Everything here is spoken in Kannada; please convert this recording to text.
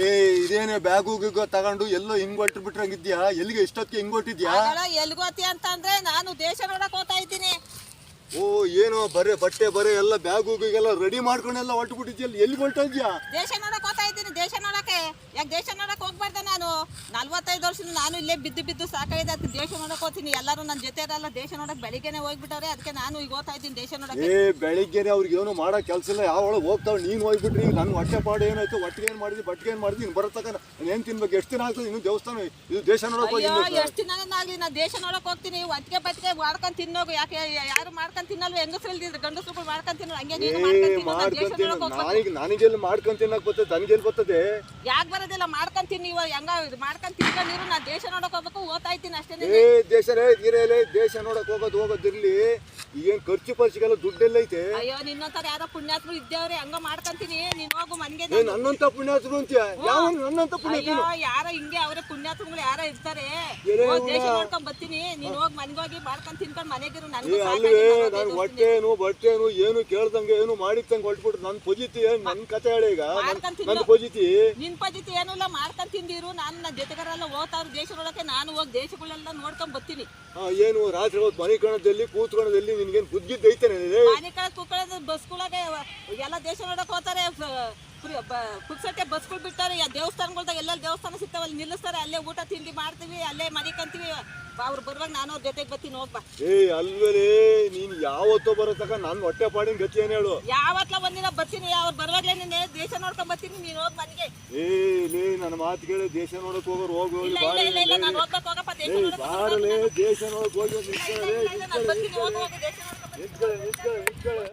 ಏ ಇದೇನೇ ಬ್ಯಾಗು ಗೀಗು ತಗೊಂಡು ಎಲ್ಲೋ ಹಿಂಗ್ ಹೊಟ್ರು ಬಿಟ್ರಂಗಿದ್ಯಾ? ಎಲ್ಲಿಗೆ ಇಷ್ಟೊತ್ತಿಗೆ ಹಿಂಗ್ ಹೊಟ್ಟಿದ್ಯಾ ಎಲ್ಗೋತಿ ಅಂತ ಅಂದ್ರೆ ನಾನು ದೇಶ ನೋಡಕ್ ಹೋಗ್ತಾ ಇದ್ದೀನಿ. ಓ ಏನೋ ಬರೇ ಬಟ್ಟೆ ಬರೇ ಎಲ್ಲ ಬ್ಯಾಗು ಗೀಗೆಲ್ಲ ರೆಡಿ ಮಾಡ್ಕೊಂಡೆಲ್ಲ ಹೊಟ್ಟು ಬಿಟ್ಟಿದ್ಯಲ್ಲ ಎಲ್ಲಿ ಹೊಟ್ಟೋದ್ಯಾ ದೇಶ ನೋಡಕ್ ಹೋಗ್ತಾ ಇದ್ದೀನಿ ದೇಶ ನೋಡಕ್ಕೆ. ಯಾಕೆ ದೇಶ ನೋಡಕ್ ಹೋಗ್ಬಾರ್ದ ನಾನು? ನಲ್ವತ್ತೈದು ವರ್ಷದಿಂದ ನಾನು ಇಲ್ಲೇ ಬಿದ್ದು ಬಿದ್ದು ಸಾಕಾಗಿದೆ. ಅದಕ್ಕೆ ದೇಶ ನೋಡಕ್ ಹೋಗ್ತೀನಿ. ಎಲ್ಲರೂ ನನ್ನ ಜೊತೆ ಇರಲ್ಲ. ದೇಶ ನೋಡಕ್ ಬೆಳಿಗ್ಗೆನೆ ಹೋಗ್ಬಿಟ್ಟವ್ರೆ. ಅದಕ್ಕೆ ನಾನು ಈಗ ಹೋಗ್ತಾ ಇದ್ದೀನಿ. ದೇಶ ನೋಡಕ್ಕೆ ಏ ಬೆಳಿಗ್ಗೆನೆ ಅವ್ರಿಗೆ ಏನು ಮಾಡೋ ಕೆಲಸ ಇಲ್ಲ. ಯಾವ ಒಳಗೆ ಹೋಗ್ತಾವ್ ನೀನು ಹೋಗ್ಬಿಟ್ರಿ. ಈಗ ನನ್ನ ಹೊಟ್ಟೆ ಪಾಡು ಏನಾಯ್ತು? ಹೊಟ್ಟಿಗೆ ಏನು ಮಾಡಿದ್ವಿ ಬಟ್ಟಿಗೆ ಏನು ಮಾಡಿದ್ವಿ ನೀನು ಬರತಕ್ಕ ನಾನು ಏನು ತಿನ್ಬೇಕು? ಎಷ್ಟು ದಿನ ಆಗ್ತದೆ? ಇನ್ನು ದೇವಸ್ಥಾನ ಇದು ದೇಶ ನೋಡಕ್ ಹೋಗಿ ಅಯ್ಯೋ ಎಷ್ಟು ಆಗಲಿ? ನಾನು ದೇಶ ನೋಡಕ್ ಹೋಗ್ತೀನಿ. ಒಟ್ಟಿಗೆ ಬಟ್ಟಿಗೆ ಮಾಡ್ಕೊಂಡ್ ತಿನ್ನೋಗು. ಯಾಕೆ ಯಾರು ಮಾಡ್ಕೊಂಡು ತಿನ್ನಲ್ವ? ಹೆಂಗಸ್ರು ಇಲ್ದಿದ್ರು ಗಂಡಸ್ರುಗಳು ಮಾಡ್ಕೊಂಡು ತಿನ್ನೋ ಹಂಗೆ ನೀನು ಮಾಡ್ಕೊಂಡು ತಿನ್ನು ನಾನ್ ದೇಶ ನೋಡಕ್ ಹೋಗ್ಬೇಕು ನಾನೀಗ ನನಗೆಲ್ಲಿ ಮಾಡ್ಕೊಂಡ್ ತಿನ್ನಕ್ ಬರ್ತದೆ? ನನಗೆಲ್ಲಿ ಬರ್ತದೆ ಯಾಕೆ ಬರೋದಿಲ್ಲ? ಮಾಡ್ಕೊಂಡ್ ತಿನ್ನಿ ಇವಾಗ. ಹೆಂಗ ಇದು? ಮಾಡ್ಕೊಂಡ್ ತಿನ್ಕೊಂಡಿರು ನಾ ದೇಶ ನೋಡಕ್ ಹೋಗ್ಬೇಕು ಓದ್ತಾ ಇದ್ದೀನಿ ಅಷ್ಟೇ ಏ ಇರಲೇ ದೇಶ ನೋಡಕ್ ಹೋಗೋದು ಹೋಗೋದಿರ್ಲಿ. ಈಗೇನ್ ಖರ್ಚು ಪರ್ಚಿಗೆಲ್ಲ ದುಡ್ಡೆಲ್ಲ ಐತೆ? ಅಯ್ಯೋ ನಿನ್ನಂತರ ಯಾರೋ ಪುಣ್ಯಾತ್ರು ಇದ್ದೇವ್ರೆ ಹಂಗ ಮಾಡ್ಕಂತೀನಿ. ನೀನ್ ಹೋಗು ಮನ್ಗೆ ಏ ನನ್ನಂತ ಪುಣ್ಯಾತ್ರು ಅಂತೀಯ? ಯಾವ ನನ್ನಂತ ಅಯ್ಯೋ ಪುಣ್ಯಾತ್ರು ಯಾರೋ ಹಿಂಗೆ ಅವ್ರೆ ಪುಣ್ಯಾತ್ಮಗಳು ಯಾರ ಇರ್ತಾರೆ. ಹೋಗ್ ದೇಶ ಹುಳ. ನೋಡ್ಕೊಂಡ್ ಬರ್ತೀನಿ. ನೀನ್ ಹೋಗಿ ಮನ್ಗೋಗಿ ಮಾಡ್ಕೊಂಡ್ ತಿನ್ಕೊಂಡ್ ಮನೆಗಿರು ಏ ನನ್ಗೂ ಅಲ್ವೇ ನಾನು ಹೊಟ್ಟೆನು ಬಟ್ಟೆನು ಏನು ಕೇಳ್ದಂಗೆ ಏನು ಮಾಡಿದ್ದಂಗೆ ಹೊಟ್ಬಿಟ್ರು ನನ್ ಪೊಜಿತಿ ಏನ್? ನನ್ ಕತೆ ಹೇಳಿ ಈಗ. ನನ್- ಮಾಡ್ಕೊಂಡ್ ತಿನ್ನು. ನನ್ ಪೊಜಿತಿ? ನಿನ್ ಪದ್ಧತಿ ಏನೂ ಇಲ್ಲ ಮಾಡ್ಕೊಂಡ್ ತಿಂದಿರು ನಾನು ನನ್ನ ಜೊತೆಗಾರೆಲ್ಲ ಹೋಗ್ತಾವ್ರು ದೇಶ ನೋಡಕ್ಕೆ ನಾನು ಹೋಗಿ ದೇಶಗಳೆಲ್ಲ ನೋಡ್ಕೊಂಡ್ ಬರ್ತೀನಿ. ಆ, ಏನು ರಾತ್ರಿ ಹೊತ್ತು ಮನೆ ಕಣದಲ್ಲಿ ಕೂತ್ಕೊಳ್ಳೋದಲ್ಲಿ ನಿನ್ಗೇನ್ ಬುದ್ಧಿದ್ದು ಐತೆ ಬಸ್ಗಳಾಗೆ ಎಲ್ಲ ದೇಶ ನೋಡಕ್ ಹೋಗ್ತಾರೆ ಪುಕ್ಸಟ್ಟೆ ಬಸ್ಗಳು ಬಿಡ್ತಾರೆ ದೇವಸ್ಥಾನಗಳ್ದಾಗ ಎಲ್ಲ ದೇವಸ್ಥಾನ ಸಿಗ್ತಾವಲ್ಲಿ ನಿಲ್ಲಿಸ್ತಾರೆ, ಅಲ್ಲೇ ಊಟ ತಿಂಡಿ ಮಾಡ್ತೀವಿ, ಅಲ್ಲೇ ಮನೆ ಕಂತೀವಿ ಅವ್ರು ಬರುವಾಗ ನಾನು ಅವ್ರ ಜೊತೆಗೆ ಬರ್ತೀನಿ ಹೋಗ್ಬಾ. ಏ ಅಲ್ವೇ ನೀನ್ ಯಾವತ್ತೋ ಬರೋ ತಕ ನನ್ ಹೊಟ್ಟೆ ಪಾಡಿನ ಗತಿ ಏನ್ ಹೇಳು? ಯಾವತ್ಲ ಒಂದಿನ ಬರ್ತೀನಿ ಅವ್ರು ಬರುವಾಗ್ಲೇ ನೀನು ದೇಶ ನೋಡ್ಕೊಂಡ್ ಬರ್ತೀನಿ ನೀನು ಹೋಗಿ ಮನೆಗೆ ಏ ಲೇ ನನ್ನ ಮಾತು ಕೇಳಿ ದೇಶ ನೋಡಕ್ ಹೋಗೋರು ಹೋಗಿ ಹೋಗಿ ಇಲ್ಲ ಇಲ್ಲ ಇಲ್ಲ ಇಲ್ಲ ನಾನು ಹೋಗ್ಬೇಕು ಹೋಗಪ್ಪ ದೇಶ ಏ ನೋಡಕ್ ಬಾರಲೇ ದೇಶ ನೋಡಕ್ ಹೋಗಿ ನಿಂತ್ಕೊಳ್ಳೆ ನಿಂತ್ಕೊಳ್ಳೆ ನಿಂತ್ಕೊಳ್ಳೆ